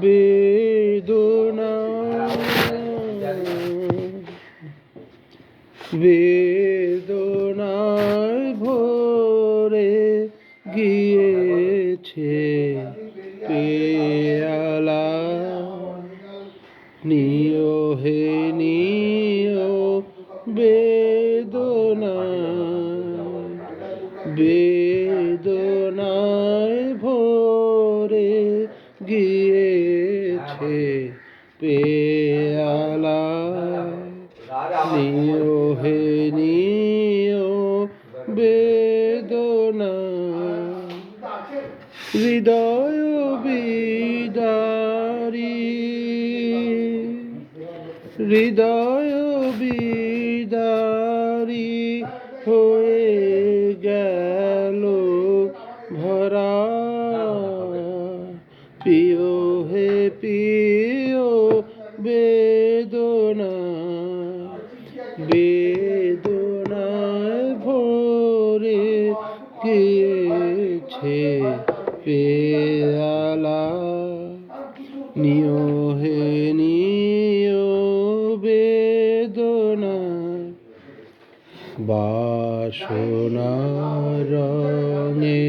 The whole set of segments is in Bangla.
বেদনা। বেদনায় ভরে গিয়েছে পেয়ালা। নিও হে নিও বেদনা। বেদনায় গিয়েছে পেয়ালা হে নিও বেদনা। হৃদয় বিদারি। হৃদয় বিদারি হয়ে গেল ভরা। প্রিয় পেয়ালা নিয় হে নিয় বেদনা বাসনা রঙে।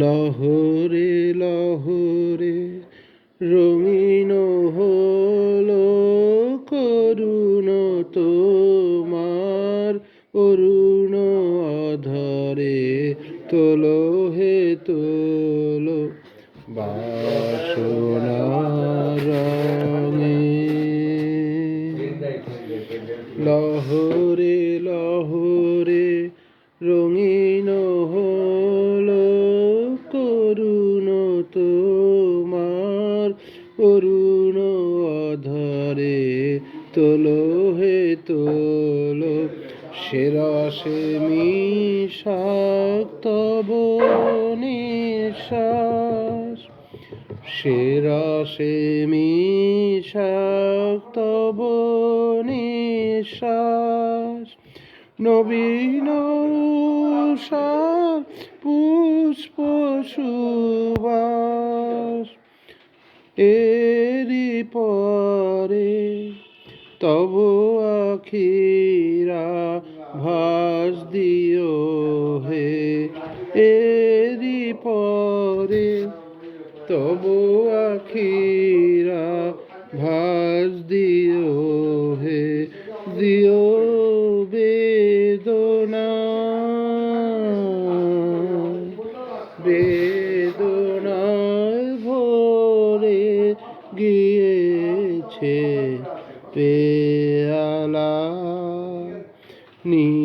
লহরে লহরে রঙিন হলো করুণ তোমার অরুণ তোলো বাসনা রঙে। লহরে লহরে রঙিন হলো করুণ তোমার অরুণ অধরে তোলো হে তোলো। সেরসে মিশাক্তব নিঃশ্বাস। সেরসে মিশাক্তব নিঃশ্বাস। নবীন পুষ্প সুবাস। এরি পরে তব আখিরা পরে তব আখিরা ভাস দিও হে দিও বেদনা। বেদনায় ভরে গিয়েছে পেয়ালা। নি